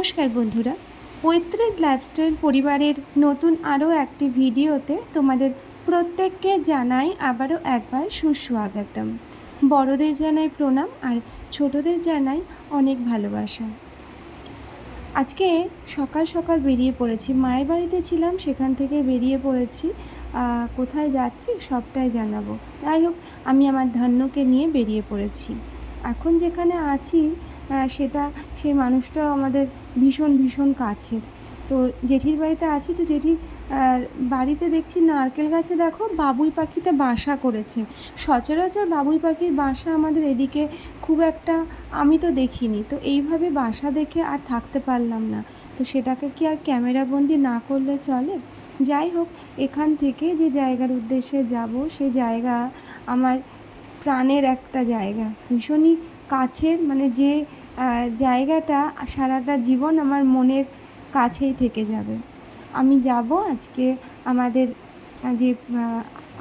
নমস্কার বন্ধুরা। পঁয়ত্রিশ লাইফস্টাইল পরিবারের নতুন আরও একটি ভিডিওতে তোমাদের প্রত্যেককে জানাই আবারও একবার সুস্বাগতম। বড়দের জানাই প্রণাম আর ছোটদের জানাই অনেক ভালোবাসা। আজকে সকাল সকাল বেরিয়ে পড়েছি। মায়ের বাড়িতে ছিলাম, সেখান থেকে বেরিয়ে পড়েছি। কোথায় যাচ্ছি সবটাই জানাব। যাই হোক, আমি আমার ধন্যকে নিয়ে বেরিয়ে পড়েছি। এখন যেখানে আছি সেটা সেই মানুষটাও আমাদের ভীষণ ভীষণ কাছের। তো জেঠির বাড়িতে আছি তো জেঠি আহ, বাড়িতে দেখছি নারকেল গাছে দেখো বাবুই পাখিতে বাসা করেছে। সচরাচর বাবুই পাখির বাসা আমাদের এদিকে খুব একটা আমি তো দেখিনি। তো এইভাবে বাসা দেখে আর থাকতে পারলাম না। তো সেটাকে কি আর ক্যামেরাবন্দি না করলে চলে? যাই হোক এখান থেকে যে জায়গার উদ্দেশ্যে যাব সে জায়গা আমার প্রাণের একটা জায়গা। ভীষণই কাছের মানে যে জায়গাটা সারাটা জীবন আমার মনের কাছেই থেকে যাবে। আমি যাব আজকে আমাদের যে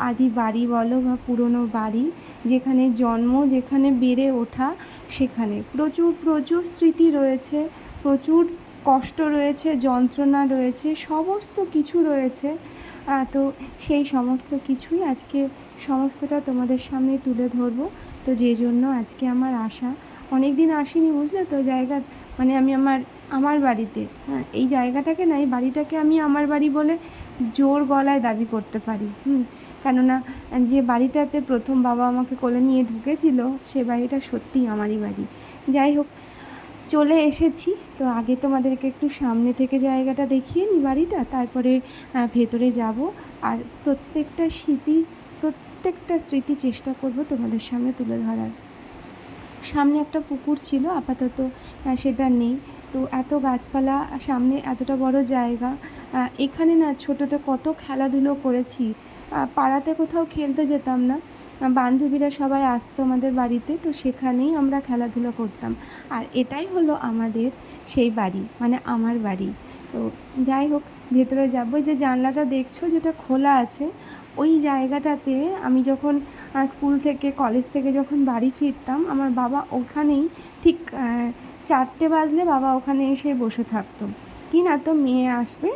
আদি বাড়ি বলো বা পুরনো বাড়ি, যেখানে জন্ম, যেখানে বেড়ে ওঠা, সেখানে। প্রচুর প্রচুর স্মৃতি রয়েছে, প্রচুর কষ্ট রয়েছে, যন্ত্রণা রয়েছে, সমস্ত কিছু রয়েছে। তো সেই সমস্ত কিছুই আজকে সমস্তটা তোমাদের সামনে তুলে ধরবো। তো যে জন্য আজকে আমার আশা অনেক দিন আসিনি, বুঝলে তো? জায়গা মানে আমি আমার আমার বাড়িতে। হ্যাঁ এই জায়গাটাকে না, এই বাড়িটাকে আমি আমার বাড়ি বলে জোর গলায় দাবি করতে পারি। হুম, কেননা যে বাড়িটাতে প্রথম বাবা আমাকে কোলে নিয়ে ঢুকেছিল, সে বাড়িটা সত্যিই আমারই বাড়ি। যাই হোক, চলে এসেছি। তো আগে তোমাদেরকে একটু সামনে থেকে জায়গাটা দেখিয়ে নিই বাড়িটা, তারপরে ভেতরে যাব। আর প্রত্যেকটা স্মৃতি প্রত্যেকটা স্মৃতি চেষ্টা করব তোমাদের সামনে তুলে ধরার। সামনে একটা পুকুর ছিল, আপাতত সেটা নেই। তো এত গাছপালা, সামনে এতটা বড় জায়গা এখানে না ছোটোতে কত খেলাধুলো করেছি। পাড়াতে কোথাও খেলতে যেতাম না। বান্ধবীরা সবাই আসতো আমাদের বাড়িতে, তো সেখানেই আমরা খেলাধুলো করতাম। আর এটাই হলো আমাদের সেই বাড়ি মানে আমার বাড়ি। তো যাই হোক, ভেতরে যাব। যে জানলাটা দেখছ, যেটা খোলা আছে, ওই জায়গাটাতে আমি যখন স্কুল থেকে, কলেজ থেকে যখন বাড়ি ফিরতাম, আমার বাবা ওখানেই ঠিক চারটে বাজলে বাবা ওখানে এসে বসে থাকতো। কি না তো মেয়ে আসবে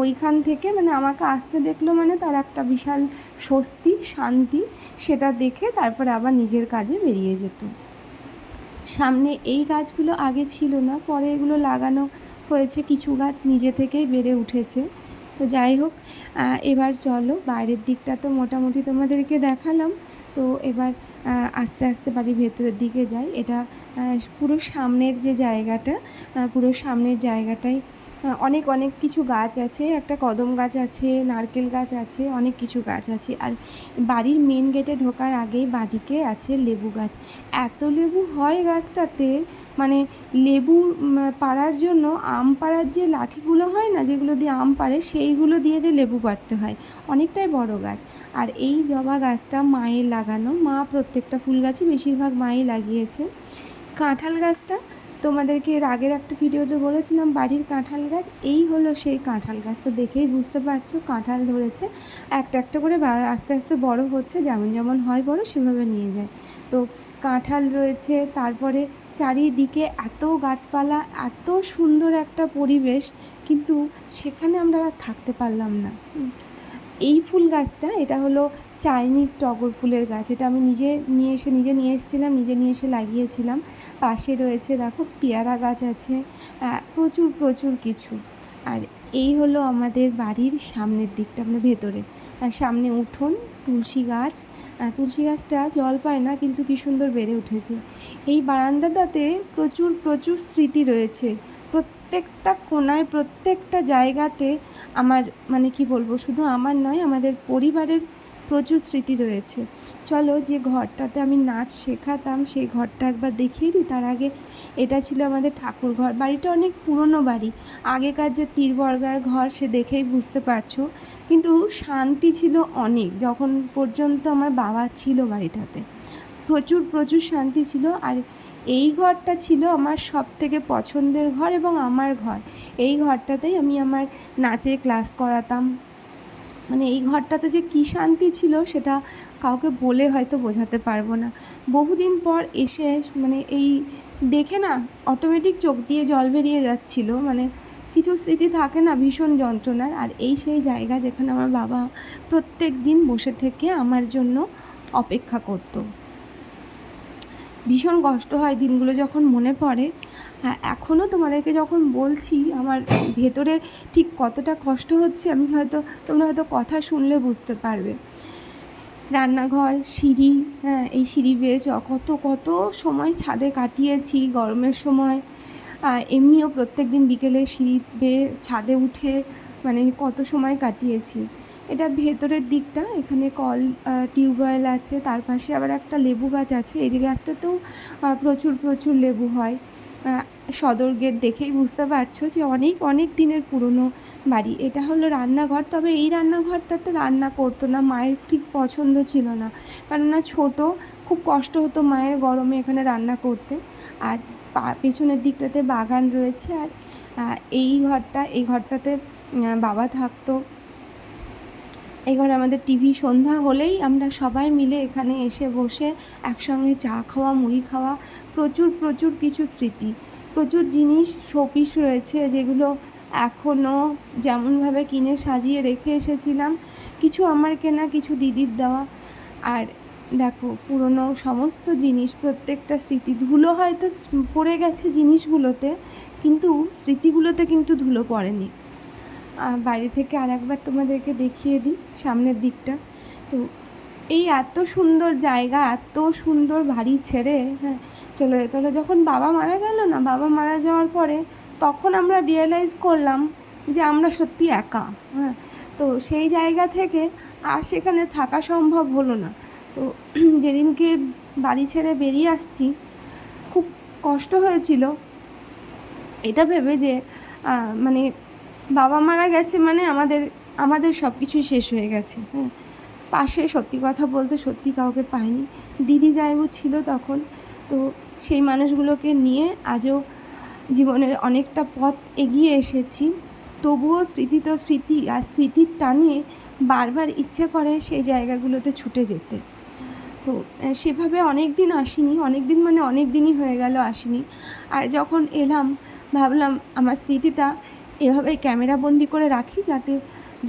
ওইখান থেকে মানে আমাকে আসতে দেখল মানে তার একটা বিশাল স্বস্তি, শান্তি, সেটা দেখে তারপরে আবার নিজের কাজে বেরিয়ে যেত। সামনে এই গাছগুলো আগে ছিল না, পরে এগুলো লাগানো হয়েছে, কিছু গাছ নিজে থেকেই বেড়ে উঠেছে। তো যাই হোক এবার চলো বাইরের দিকটা তো মোটামুটি তোমাদেরকে দেখালাম। তো এবার আস্তে আস্তে বাড়ির ভেতরের দিকে যাই। এটা পুরো সামনের যে জায়গাটা পুরো সামনের জায়গাটায় আহ, অনেক অনেক কিছু গাছ আছে। একটা কদম গাছ আছে, নারকেল গাছ আছে, অনেক কিছু গাছ আছে। আর বাড়ির মেন গেটে ঢোকার আগেই বাঁদিকে আছে লেবু গাছ। এত লেবু হয় গাছটাতে মানে লেবু পাড়ার জন্য আম পাড়ার যে লাঠিগুলো হয় না, যেগুলো দিয়ে আম পাড়ে, সেইগুলো দিয়ে দিয়ে লেবু পাড়তে হয়। অনেকটাই বড় গাছ। আর এই জবা গাছটা মায়ের লাগানো। মা প্রত্যেকটা ফুল গাছই বেশিরভাগ মাই লাগিয়েছে। কাঁঠাল গাছটা তোমাদেরকে এর আগের একটা ভিডিওতে বলেছিলাম, বাড়ির কাঁঠাল গাছ, এই হলো সেই কাঁঠাল গাছ। তো দেখেই বুঝতে পারছ, কাঁঠাল ধরেছে। একটা একটা করে আস্তে আস্তে বড় হচ্ছে, যেমন যেমন হয় বড়, সেভাবে নিয়ে যায়। তো কাঁঠাল রয়েছে, তারপরে চারিদিকে এত গাছপালা, এত সুন্দর একটা পরিবেশ, কিন্তু সেখানে আমরা থাকতে পারলাম না। এই ফুল গাছটা, এটা হলো চাইনিজ টগর ফুলের গাছ, এটা আমি নিজে নিয়ে এসে, নিজে নিয়ে এসেছিলাম, নিজে নিয়ে এসে লাগিয়েছিলাম। পাশে রয়েছে দেখো পেয়ারা গাছ আছে প্রচুর প্রচুর কিছু। আর এই হলো আমাদের বাড়ির সামনের দিকটা মানে ভেতরে। আর সামনে উঠোন, তুলসী গাছ। তুলসী গাছটা জল পায় না, কিন্তু কি সুন্দর বেড়ে উঠেছে। এই বারান্দাটাতে প্রচুর প্রচুর স্মৃতি রয়েছে। প্রত্যেকটা কোনায়, প্রত্যেকটা জায়গাতে আমার মানে কি বলব, শুধু আমার নয়, আমাদের পরিবারের প্রচুর স্মৃতি রয়েছে। চলো যে ঘরটাতে আমি নাচ শেখাতাম, সেই ঘরটা একবার দেখিয়ে দিই। তার আগে এটা ছিল আমাদের ঠাকুর ঘর। বাড়িটা অনেক পুরনো বাড়ি। আগেকার যে তীরবর্গার ঘর, সে দেখেই বুঝতে পারছ। কিন্তু শান্তি ছিল অনেক, যখন পর্যন্ত আমার বাবা ছিল বাড়িটাতে। প্রচুর প্রচুর শান্তি ছিল। আর এই ঘরটা ছিল আমার সব থেকে পছন্দের ঘর এবং আমার ঘর। এই ঘরটাতেই আমি আমার নাচের ক্লাস করাতাম। মানে এই ঘরটাতে যে কী শান্তি ছিল সেটা কাউকে বলে হয়তো বোঝাতে পারব না। বহুদিন পর এসে মানে এই দেখে না অটোমেটিক চোখ দিয়ে জল বেরিয়ে যাচ্ছিল। মানে কিছু স্মৃতি থাকে না ভীষণ যন্ত্রণার। আর এই সেই জায়গা যেখানে আমার বাবা প্রত্যেক দিন বসে থেকে আমার জন্য অপেক্ষা করতো। ভীষণ কষ্ট হয় দিনগুলো যখন মনে পড়ে। হ্যাঁ এখনও তোমাদেরকে যখন বলছি আমার ভেতরে ঠিক কতটা কষ্ট হচ্ছে, আমি হয়তো, তোমরা হয়তো কথা শুনলে বুঝতে পারবে। রান্নাঘর, সিঁড়ি হ্যাঁ এই সিঁড়ি বেয়ে কত কত সময় ছাদে কাটিয়েছি গরমের সময়। এমনিও প্রত্যেক দিন বিকেলে সিঁড়ি বেয়ে ছাদে উঠে মানে কত সময় কাটিয়েছি। এটা ভেতরের দিকটা, এখানে কল টিউবওয়েল আছে, তার পাশে আবার একটা লেবু গাছ আছে এই গাছটাতেও প্রচুর প্রচুর লেবু হয়। সদর গেট দেখেই বুঝতে পারছ যে অনেক অনেক দিনের পুরনো বাড়ি। এটা হলো রান্নাঘর, তবে এই রান্নাঘরটাতে রান্না করতো না, মায়ের ঠিক পছন্দ ছিল না। কেননা ছোট, খুব কষ্ট হতো মায়ের গরমে এখানে রান্না করতে। আর পেছনের দিকটাতে বাগান রয়েছে আর এই ঘরটা, এই ঘরটাতে বাবা থাকতো। এই ঘরে আমাদের টিভি সন্ধ্যা হলেই আমরা সবাই মিলে এখানে এসে বসে একসঙ্গে চা খাওয়া, মুড়ি খাওয়া প্রচুর প্রচুর কিছু স্মৃতি, প্রচুর জিনিস, শোপিস রয়েছে যেগুলো এখনও যেমনভাবে কিনে সাজিয়ে রেখে এসেছিলাম। কিছু আমার কেনা, কিছু দিদির দেওয়া। আর দেখো, পুরনো সমস্ত জিনিস, প্রত্যেকটা স্মৃতি। ধুলো হয়তো পড়ে গেছে জিনিসগুলোতে, কিন্তু স্মৃতিগুলোতে কিন্তু ধুলো পড়েনি। বাইরে থেকে আর একবার তোমাদেরকে দেখিয়ে দিই, সামনের দিকটা। তো এই এত সুন্দর জায়গা, এত সুন্দর বাড়ি ছেড়ে হ্যাঁ চলে যেতে। যখন বাবা মারা গেল না, বাবা মারা যাওয়ার পরে তখন আমরা রিয়েলাইজ করলাম যে আমরা সত্যি একা হ্যাঁ। তো সেই জায়গা থেকে আর সেখানে থাকা সম্ভব হলো না। তো যেদিনকে বাড়ি ছেড়ে বেরিয়ে আসছি, খুব কষ্ট হয়েছিল। এটা ভেবে যে মানে বাবা মারা গেছে মানে আমাদের আমাদের সব কিছুই শেষ হয়ে গেছে হ্যাঁ। পাশে সত্যি কথা বলতে সত্যি কাউকে পাইনি। দিদি জায়বু ছিল তখন। তো সেই মানুষগুলোকে নিয়ে আজও জীবনের অনেকটা পথ এগিয়ে এসেছি। তবুও স্মৃতি তো স্মৃতি, আর স্মৃতির টানে বারবার ইচ্ছে করে সেই জায়গাগুলোতে ছুটে যেতে। তো সেভাবে অনেক দিন আসিনি অনেক দিন মানে অনেক দিনই হয়ে গেল আসিনি। আর যখন এলাম, ভাবলাম আমার স্মৃতিটা এভাবে ক্যামেরা বন্দি করে রাখি যাতে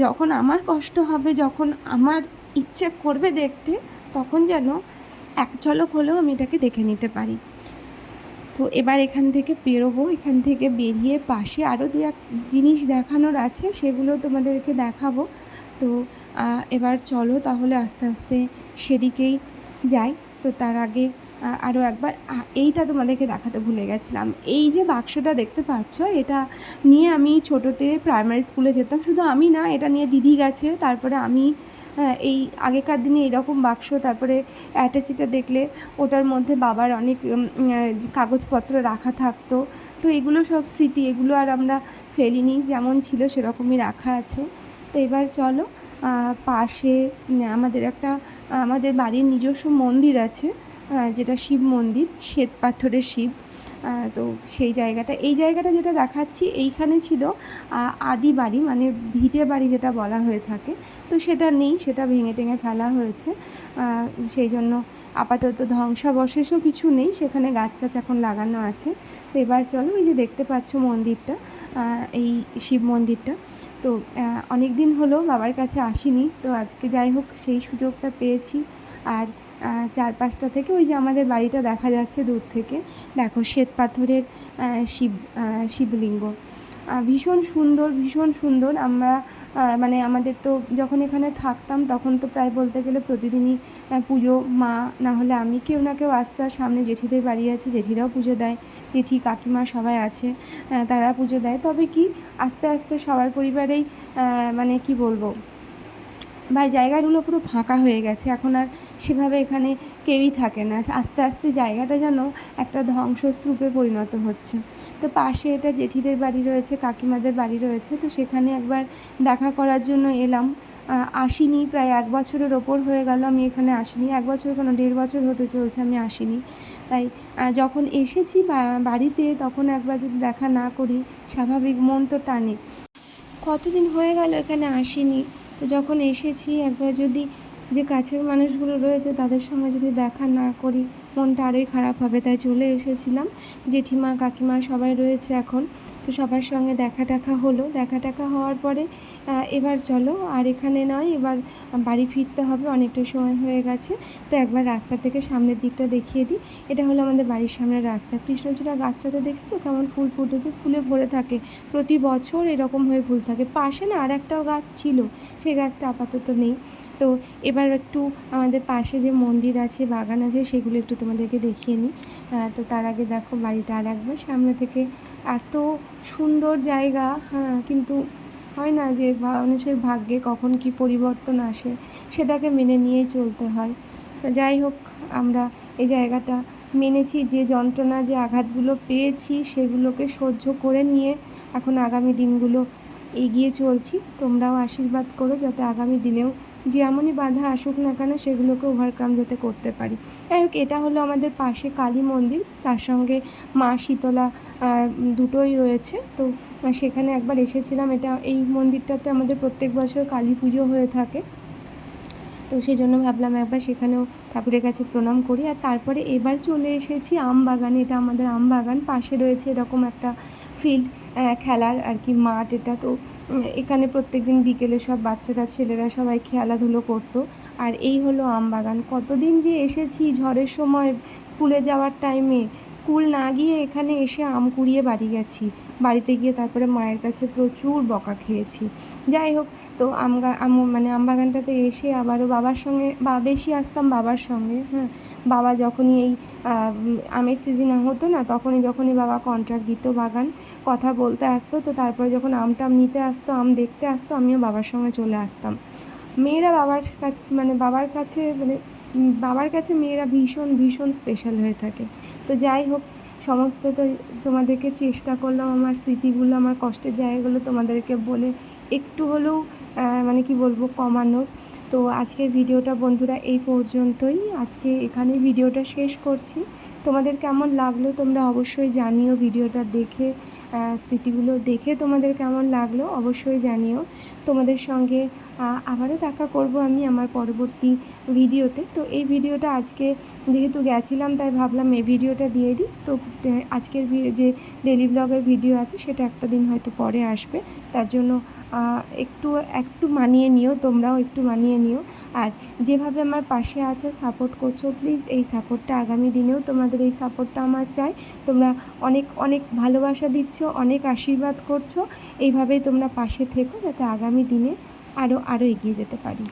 যখন আমার কষ্ট হবে, যখন আমার ইচ্ছে করবে দেখতে, তখন যেন এক ঝলক হলেও আমি এটাকে দেখে নিতে পারি। তো এবার এখান থেকে বেরোবো। এখান থেকে বেরিয়ে পাশে আরও দু এক জিনিস দেখানোর আছে, সেগুলো তোমাদেরকে দেখাবো। তো এবার চলো তাহলে আস্তে আস্তে সেদিকেই যাই। তো তার আগে আরও একবার এইটা তোমাদেরকে দেখাতে ভুলে গেছিলাম। এই যে বাক্সটা দেখতে পাচ্ছ, এটা নিয়ে আমি ছোটোতে প্রাইমারি স্কুলে যেতাম। শুধু আমি না, এটা নিয়ে দিদি গেছে। তারপরে আমি এই আগেকার দিনে এরকম বাক্স, তারপরে অ্যাটাচিটা দেখলে ওটার মধ্যে বাবার অনেক কাগজপত্র রাখা থাকতো। তো এগুলো সব স্মৃতি, এগুলো আর আমরা ফেলিনি, যেমন ছিল সেরকমই রাখা আছে। তো এবার চলো পাশে আমাদের একটা, আমাদের বাড়ির নিজস্ব মন্দির আছে যেটা শিব মন্দির, শ্বেত পাথরের শিব। তো সেই জায়গাটা। এই জায়গাটা যেটা দেখাচ্ছি, এইখানে ছিল আদি বাড়ি মানে ভিটে বাড়ি যেটা বলা হয়ে থাকে। তো সেটা নেই, সেটা ভেঙে টেঙে ফেলা হয়েছে। সেই জন্য আপাতত ধ্বংসাবশেষও কিছু নেই, সেখানে গাছ টাছ এখন লাগানো আছে। তো এবার চলো, এই যে দেখতে পাচ্ছ মন্দিরটা এই শিব মন্দিরটা। তো অনেক দিন হলো বাবার কাছে আসিনি, তো আজকে যাই হোক, সেই সুযোগটা পেয়েছি। আর চারপাশটা থেকে, ওই যে আমাদের বাড়িটা দেখা যাচ্ছে দূর থেকে। দেখো, শ্বেত পাথরের শিব শিবলিঙ্গ। ভীষণ সুন্দর ভীষণ সুন্দর। আমরা মানে আমাদের তো যখন এখানে থাকতাম, তখন তো প্রায় বলতে গেলে প্রতিদিনই পুজো, মা, না হলে আমি, কেউ না কেউ আসতে। আর সামনে জেঠিদের বাড়ি আছে, জেঠিরাও পুজো দেয়। জেঠি, কাকিমা সবাই আছে তারা পুজো দেয়। তবে কি, আস্তে আস্তে সবার পরিবারেই মানে কি বলব, ভাই, জায়গাগুলো পুরো ফাঁকা হয়ে গেছে। এখন আর সেভাবে এখানে কেউই থাকে না। আস্তে আস্তে জায়গাটা যেন একটা ধ্বংসস্তূপে পরিণত হচ্ছে। তো পাশে এটা জেঠিদের বাড়ি রয়েছে, কাকিমাদের বাড়ি রয়েছে। তো সেখানে একবার দেখা করার জন্য এলাম। আসিনি, প্রায় এক বছরের ওপর হয়ে গেল আমি এখানে আসিনি। এক বছর কেন? দেড় বছর হতে চলছে আমি আসিনি। তাই যখন এসেছি বাড়িতে তখন একবার যদি দেখা না করি, স্বাভাবিক মন তো টানে। কতদিন হয়ে গেল এখানে আসিনি। তো যখন এসেছি একবার যদি যে কাছের মানুষগুলো রয়েছে, তাদের সঙ্গে যদি দেখা না করি, মনটা আরোই খারাপ হবে। তাই চলে এসেছিলাম। জেঠিমা, কাকিমা সবাই রয়েছে এখন। তো সবার সঙ্গে দেখা টাকা হলো। দেখা টাকা হওয়ার পরে এবার চলো, আর এখানে নয়, এবার বাড়ি ফিরতে হবে, অনেকটা সময় হয়ে গেছে। তো একবার রাস্তা থেকে সামনের দিকটা দেখিয়ে দিই। এটা হলো আমাদের বাড়ির সামনের রাস্তা। কৃষ্ণচূড়া গাছটাতে দেখেছ কেমন ফুল ফুটেছে? ফুলে ভরে থাকে। প্রতি বছর এরকম হয়ে ফুল থাকে। পাশে না আর একটাও গাছ ছিল, সেই গাছটা আপাতত নেই। তো এবার একটু আমাদের পাশে যে মন্দির আছে, বাগান আছে, সেগুলো একটু তোমাদেরকে দেখিয়ে নিই। তো তার আগে দেখো বাড়িটা আর একবার সামনে থেকে এত সুন্দর জায়গা হ্যাঁ কিন্তু হয় না যে মানুষের ভাগ্যে কখন কি পরিবর্তন আসে, সেটাকে মেনে নিয়েই চলতে হয়। তো যাই হোক, আমরা এই জায়গাটা মেনেছি, যে যন্ত্রণা, যে আঘাতগুলো পেয়েছি, সেগুলোকে সহ্য করে নিয়ে এখন আগামী দিনগুলো এগিয়ে চলছি। তোমরাও আশীর্বাদ করো যাতে আগামী দিনেও যে এমনই বাধা আসুক না কেন সেগুলোকে ওভারকাম যাতে করতে পারি। যাই হোক, এটা হলো আমাদের পাশে কালী মন্দির। তার সঙ্গে মা শীতলা দুটোই রয়েছে। তো সেখানে একবার এসেছিলাম। এটা, এই মন্দিরটাতে আমাদের প্রত্যেক বছর কালী পুজো হয়ে থাকে। তো সেই জন্য ভাবলাম একবার সেখানেও ঠাকুরের কাছে প্রণাম করি। আর তারপরে এবার চলে এসেছি আম বাগানে এটা আমাদের আম বাগান পাশে রয়েছে এরকম একটা ফিল্ড খেলার আর কি মাঠ এটা। তো এখানে প্রত্যেকদিন বিকেলে সব বাচ্চারা, ছেলেরা সবাই খেলাধুলো করতো। আর এই হলো আম বাগান। কতদিন যে এসেছি ঝড়ের সময়, স্কুলে যাওয়ার টাইমে স্কুল না গিয়ে এখানে এসে আম কুড়িয়ে বাড়ি গেছি। বাড়িতে গিয়ে তারপরে মায়ের কাছে প্রচুর বকা খেয়েছি। যাই হোক, তো আম আম মানে আম বাগানটাতে এসে আবারও বাবার সঙ্গে, বা বেশি আসতাম বাবার সঙ্গে হ্যাঁ। বাবা যখনই এই আমের সিজন হতো না, তখনই যখনই বাবা কন্ট্রাক্ট দিত বাগান। কথা বলতে আসতো, তো তারপরে যখন আম টাম নিতে আসতো, আম দেখতে আসতো, আমিও বাবার সঙ্গে চলে আসতাম। মেয়েরা বাবার কাছে মানে বাবার কাছে মানে বাবার কাছে মেয়েরা ভীষণ ভীষণ স্পেশাল হয়ে থাকে। তো যাই হোক, সমস্ত তো তোমাদেরকে চেষ্টা করলাম আমার স্মৃতিগুলো, আমার কষ্টের জায়গাগুলো তোমাদেরকে বলে একটু হলেও মানে কি বলব, কমানোর। তো আজকের ভিডিওটা বন্ধুরা এই পর্যন্তই। আজকে এখানে ভিডিওটা শেষ করছি। তোমাদের কেমন লাগল তোমরা অবশ্যই জানিও ভিডিওটা দেখে স্মৃতিগুলো দেখে তোমাদের কেমন লাগল অবশ্যই জানিও। তোমাদের সঙ্গে আবারও দেখা করব আমি আমার পরবর্তী ভিডিওতে। তো এই ভিডিওটা আজকে যেহেতু গেছিলাম, তাই ভাবলাম এই ভিডিওটা দিয়ে দিই। তো আজকের যে ডেলি ব্লগের ভিডিও আছে, সেটা একটা দিন হয়তো পরে আসবে। তার জন্য একটু একটু মানিয়ে নিও, তোমরাও একটু মানিয়ে নিও। আর যেভাবে আমার পাশে আছো সাপোর্ট করছ প্লিজ এই সাপোর্টটা আগামী দিনেও তোমাদের এই সাপোর্টটা আমার চাই। তোমরা অনেক অনেক ভালোবাসা দিচ্ছ, অনেক আশীর্বাদ করছ। এইভাবেই তোমরা পাশে থেকো, যাতে আগামী দিনে আরও আরও এগিয়ে যেতে পারি।